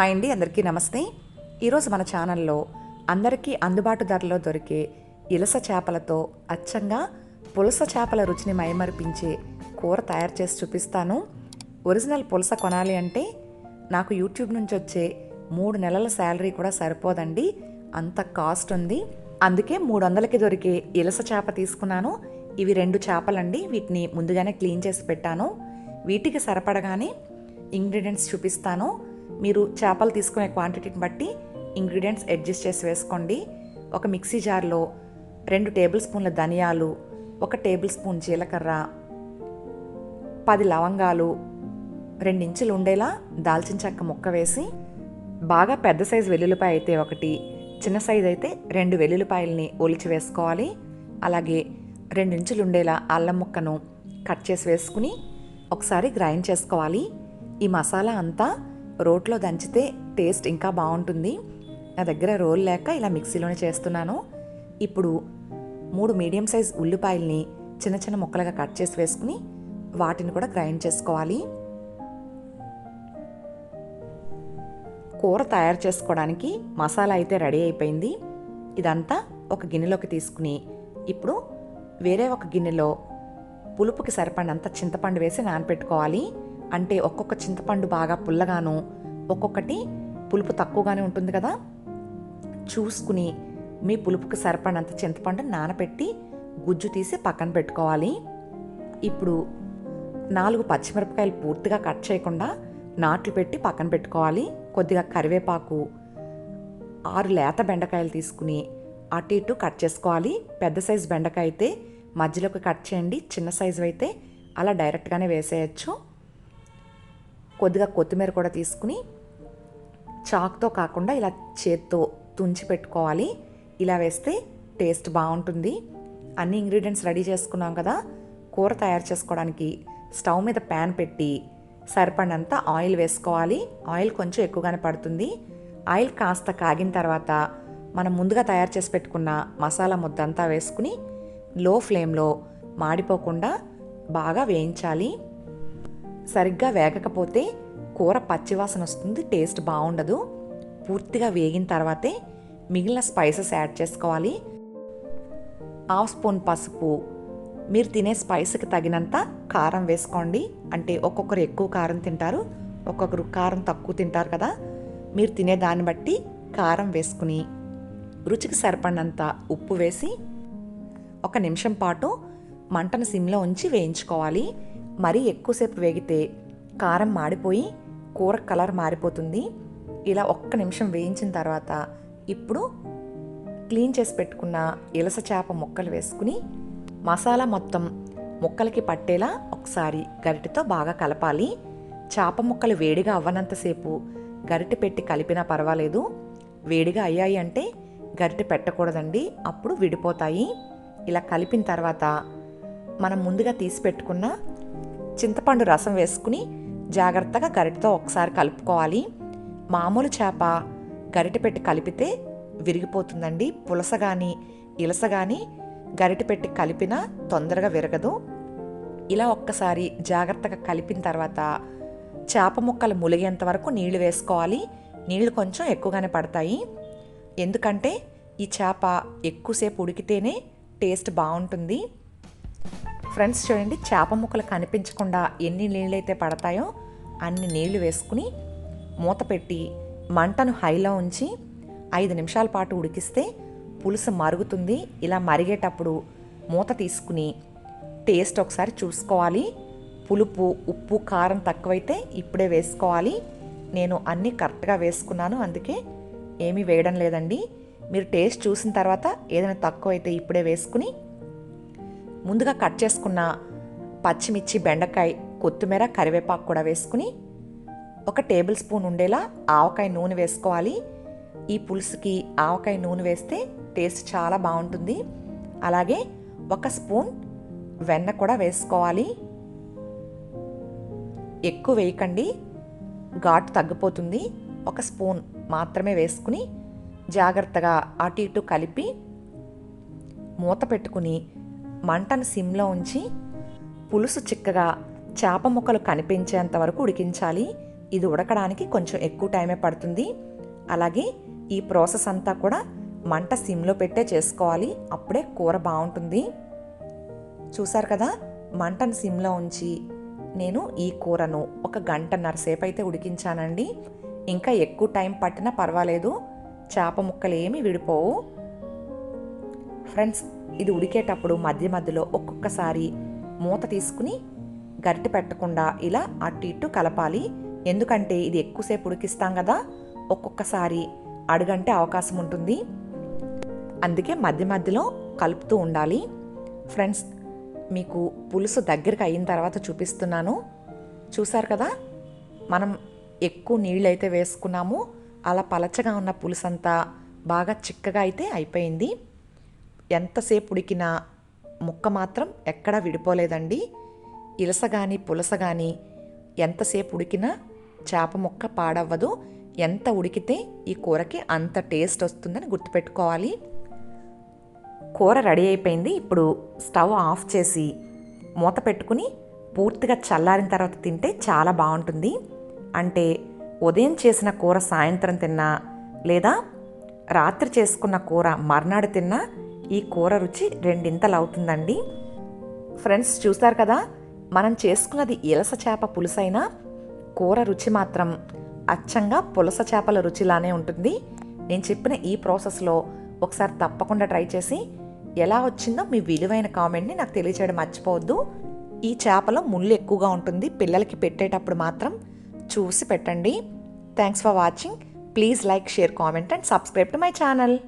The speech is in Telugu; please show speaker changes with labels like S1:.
S1: హాయ్ అండి అందరికీ నమస్తే. ఈరోజు మన ఛానల్లో అందరికీ అందుబాటు ధరలో దొరికే ఇలస చేపలతో అచ్చంగా పులస చేపల రుచిని మైమరిపించే కూర తయారు చేసి చూపిస్తాను. ఒరిజినల్ పులస కొనాలి అంటే నాకు యూట్యూబ్ నుంచి వచ్చే మూడు నెలల శాలరీ కూడా సరిపోదండి. అంత కాస్ట్ ఉంది. అందుకే మూడు వందలకి దొరికే ఇలస చేప తీసుకున్నాను. ఇవి రెండు చేపలండి. వీటిని ముందుగానే క్లీన్ చేసి పెట్టాను. వీటికి సరిపడగానే ఇంగ్రీడియంట్స్ చూపిస్తాను. మీరు చేపలు తీసుకునే క్వాంటిటీని బట్టి ఇంగ్రీడియంట్స్ అడ్జస్ట్ చేసి వేసుకోండి. ఒక మిక్సీ జార్లో రెండు టేబుల్ స్పూన్ల ధనియాలు ఒక టేబుల్ స్పూన్ జీలకర్ర పది లవంగాలు రెండించులు ఉండేలా దాల్చిన చెక్క ముక్క వేసి బాగా పెద్ద సైజు వెల్లుల్లిపాయ అయితే ఒకటి చిన్న సైజు అయితే రెండు వెల్లుల్లిపాయల్ని ఒలిచి వేసుకోవాలి. అలాగే రెండించులు ఉండేలా అల్లం ముక్కను కట్ చేసి వేసుకుని ఒకసారి గ్రైండ్ చేసుకోవాలి. ఈ మసాలా అంతా రోట్లో దంచితే టేస్ట్ ఇంకా బాగుంటుంది. నా దగ్గర రోల్ లేక ఇలా మిక్సీలోనే చేస్తున్నాను. ఇప్పుడు మూడు మీడియం సైజ్ ఉల్లిపాయల్ని చిన్న చిన్న ముక్కలుగా కట్ చేసి వేసుకుని వాటిని కూడా గ్రైండ్ చేసుకోవాలి. కూర తయారు చేసుకోవడానికి మసాలా అయితే రెడీ అయిపోయింది. ఇదంతా ఒక గిన్నెలోకి తీసుకుని ఇప్పుడు వేరే ఒక గిన్నెలో పులుపుకి సరిపడినంత చింతపండు వేసి నానపెట్టుకోవాలి. అంటే ఒక్కొక్క చింతపండు బాగా పుల్లగాను ఒక్కొక్కటి పులుపు తక్కువగానే ఉంటుంది కదా. చూసుకుని మీ పులుపుకి సరిపడినంత చింతపండు నానపెట్టి గుజ్జు తీసి పక్కన పెట్టుకోవాలి. ఇప్పుడు నాలుగు పచ్చిమిరపకాయలు పూర్తిగా కట్ చేయకుండా నాట్లు పెట్టి పక్కన పెట్టుకోవాలి. కొద్దిగా కరివేపాకు ఆరు లేత బెండకాయలు తీసుకుని అటు ఇటు కట్ చేసుకోవాలి. పెద్ద సైజు బెండకాయ అయితే మధ్యలోకి కట్ చేయండి చిన్న సైజు అయితే అలా డైరెక్ట్గానే వేసేయచ్చు. కొద్దిగా కొత్తిమీర కూడా తీసుకుని చాక్తో కాకుండా ఇలా చేత్తో తుంచి పెట్టుకోవాలి. ఇలా వేస్తే టేస్ట్ బాగుంటుంది. అన్ని ఇంగ్రీడియంట్స్ రెడీ చేసుకున్నాం కదా. కూర తయారు చేసుకోవడానికి స్టవ్ మీద ప్యాన్ పెట్టి సరిపడినంత ఆయిల్ వేసుకోవాలి. ఆయిల్ కొంచెం ఎక్కువగానే పడుతుంది. ఆయిల్ కాస్త కాగిన తర్వాత మనం ముందుగా తయారు చేసి పెట్టుకున్న మసాలా ముద్దంతా వేసుకుని లో ఫ్లేమ్లో మాడిపోకుండా బాగా వేయించాలి. సరిగ్గా వేగకపోతే కూర పచ్చివాసన వస్తుంది టేస్ట్ బాగుండదు. పూర్తిగా వేగిన తర్వాతే మిగిలిన స్పైసెస్ యాడ్ చేసుకోవాలి. హాఫ్ స్పూన్ పసుపు. మీరు తినే స్పైస్కి తగినంత కారం వేసుకోండి. అంటే ఒక్కొక్కరు ఎక్కువ కారం తింటారు ఒక్కొక్కరు కారం తక్కువ తింటారు కదా. మీరు తినే దాన్ని బట్టి కారం వేసుకుని రుచికి సరిపడినంత ఉప్పు వేసి ఒక నిమిషం పాటు మంటను సిమ్లో ఉంచి వేయించుకోవాలి. మరీ ఎక్కువసేపు వేగితే కారం మాడిపోయి కూర కలర్ మారిపోతుంది. ఇలా ఒక్క నిమిషం వేయించిన తర్వాత ఇప్పుడు క్లీన్ చేసి పెట్టుకున్న ఇలస చేప ముక్కలు వేసుకుని మసాలా మొత్తం ముక్కలకి పట్టేలా ఒకసారి గరిటెతో బాగా కలపాలి. చేప ముక్కలు వేడిగా అవ్వనంతసేపు గరిటె పెట్టి కలిపినా పర్వాలేదు. వేడిగా అయ్యాయి అంటే గరిటె పెట్టకూడదండి. అప్పుడు విడిపోతాయి. ఇలా కలిపిన తర్వాత మనం ముందుగా తీసి పెట్టుకున్న చింతపండు రసం వేసుకుని జాగ్రత్తగా గరిటతో ఒకసారి కలుపుకోవాలి. మామూలు చేప గరిటె పెట్టి కలిపితే విరిగిపోతుందండి. పులస కానీ ఇలస కానీ గరిటె పెట్టి కలిపినా తొందరగా విరగదు. ఇలా ఒక్కసారి జాగ్రత్తగా కలిపిన తర్వాత చేప ముక్కలు ములిగేంత వరకు నీళ్ళు వేసుకోవాలి. నీళ్ళు కొంచెం ఎక్కువగానే పడతాయి. ఎందుకంటే ఈ చేప ఎక్కువసేపు ఉడికితేనే టేస్ట్ బాగుంటుంది. ఫ్రెండ్స్ చూడండి చేప ముక్కలు కనిపించకుండా ఎన్ని నీళ్ళైతే పడతాయో అన్ని నీళ్ళు వేసుకుని మూత పెట్టి మంటను హైలో ఉంచి ఐదు నిమిషాల పాటు ఉడికిస్తే పులుసు మరుగుతుంది. ఇలా మరిగేటప్పుడు మూత తీసుకుని టేస్ట్ ఒకసారి చూసుకోవాలి. పులుపు ఉప్పు కారం తక్కువైతే ఇప్పుడే వేసుకోవాలి. నేను అన్నీ కరెక్ట్గా వేసుకున్నాను అందుకే ఏమీ వేయడం లేదండి. మీరు టేస్ట్ చూసిన తర్వాత ఏదైనా తక్కువ అయితే ఇప్పుడే వేసుకుని ముందుగా కట్ చేసుకున్న పచ్చిమిర్చి బెండకాయ కొత్తిమీర కరివేపాకు కూడా వేసుకుని ఒక టేబుల్ స్పూన్ ఉండేలా ఆవకాయ నూనె వేసుకోవాలి. ఈ పులుసుకి ఆవకాయ నూనె వేస్తే టేస్ట్ చాలా బాగుంటుంది. అలాగే ఒక స్పూన్ వెన్న కూడా వేసుకోవాలి. ఎక్కువ వేయకండి. ఘాటు తగ్గిపోతుంది. ఒక స్పూన్ మాత్రమే వేసుకుని జాగ్రత్తగా అటు ఇటు కలిపి మూత పెట్టుకుని మంటను సిమ్లో ఉంచి పులుసు చిక్కగా చేప ముక్కలు కనిపించేంత వరకు ఉడికించాలి. ఇది ఉడకడానికి కొంచెం ఎక్కువ టైమే పడుతుంది. అలాగే ఈ ప్రాసెస్ అంతా కూడా మంట సిమ్లో పెట్టే చేసుకోవాలి. అప్పుడే కూర బాగుంటుంది. చూసారు కదా? మంటను సిమ్లో ఉంచి నేను ఈ కూరను ఒక గంటన్నర సేపు అయితే ఉడికించానండి. ఇంకా ఎక్కువ టైం పట్టినా పర్వాలేదు. చేప ముక్కలు ఏమి విడిపోవు. ఫ్రెండ్స్ ఇది ఉడికేటప్పుడు మధ్య మధ్యలో ఒక్కొక్కసారి మూత తీసుకుని గరిటె పెట్టకుండా ఇలా అటు ఇటు కలపాలి. ఎందుకంటే ఇది ఎక్కువసేపు ఉడికిస్తాం కదా ఒక్కొక్కసారి అడుగంటే అవకాశం ఉంటుంది. అందుకే మధ్య మధ్యలో కలుపుతూ ఉండాలి. ఫ్రెండ్స్ మీకు పులుసు దగ్గరికి అయిన తర్వాత చూపిస్తున్నాను. చూసారు కదా మనం ఎక్కువ నీళ్ళు అయితే వేసుకున్నాము. అలా పలచగా ఉన్న పులుసంతా బాగా చిక్కగా అయితే అయిపోయింది. ఎంతసేపు ఉడికినా ముక్క మాత్రం ఎక్కడా విడిపోలేదండి. ఇలస కానీ పులస కానీ ఎంతసేపు ఉడికినా చేప ముక్క పాడవ్వదు. ఎంత ఉడికితే ఈ కూరకి అంత టేస్ట్ వస్తుందని గుర్తుపెట్టుకోవాలి. కూర రెడీ అయిపోయింది. ఇప్పుడు స్టవ్ ఆఫ్ చేసి మూత పెట్టుకుని పూర్తిగా చల్లారిన తర్వాత తింటే చాలా బాగుంటుంది. అంటే ఉదయం చేసిన కూర సాయంత్రం తిన్నా లేదా రాత్రి చేసుకున్న కూర మర్నాడు తిన్నా ఈ కూర రుచి రెండింతలు అవుతుందండి ఫ్రెండ్స్ చూస్తారు కదా మనం చేసుకున్నది ఇలస చేప పులుసైనా కూర రుచి మాత్రం అచ్చంగా పులస చేపల రుచిలానే ఉంటుంది. నేను చెప్పిన ఈ ప్రాసెస్లో ఒకసారి తప్పకుండా ట్రై చేసి ఎలా వచ్చిందో మీ విలువైన కామెంట్ని నాకు తెలియచేయడం మర్చిపోవద్దు. ఈ చేపలో ముళ్ళు ఎక్కువగా ఉంటుంది పిల్లలకి పెట్టేటప్పుడు మాత్రం చూసి పెట్టండి. Thanks for watching. Please like share comment and subscribe to my channel.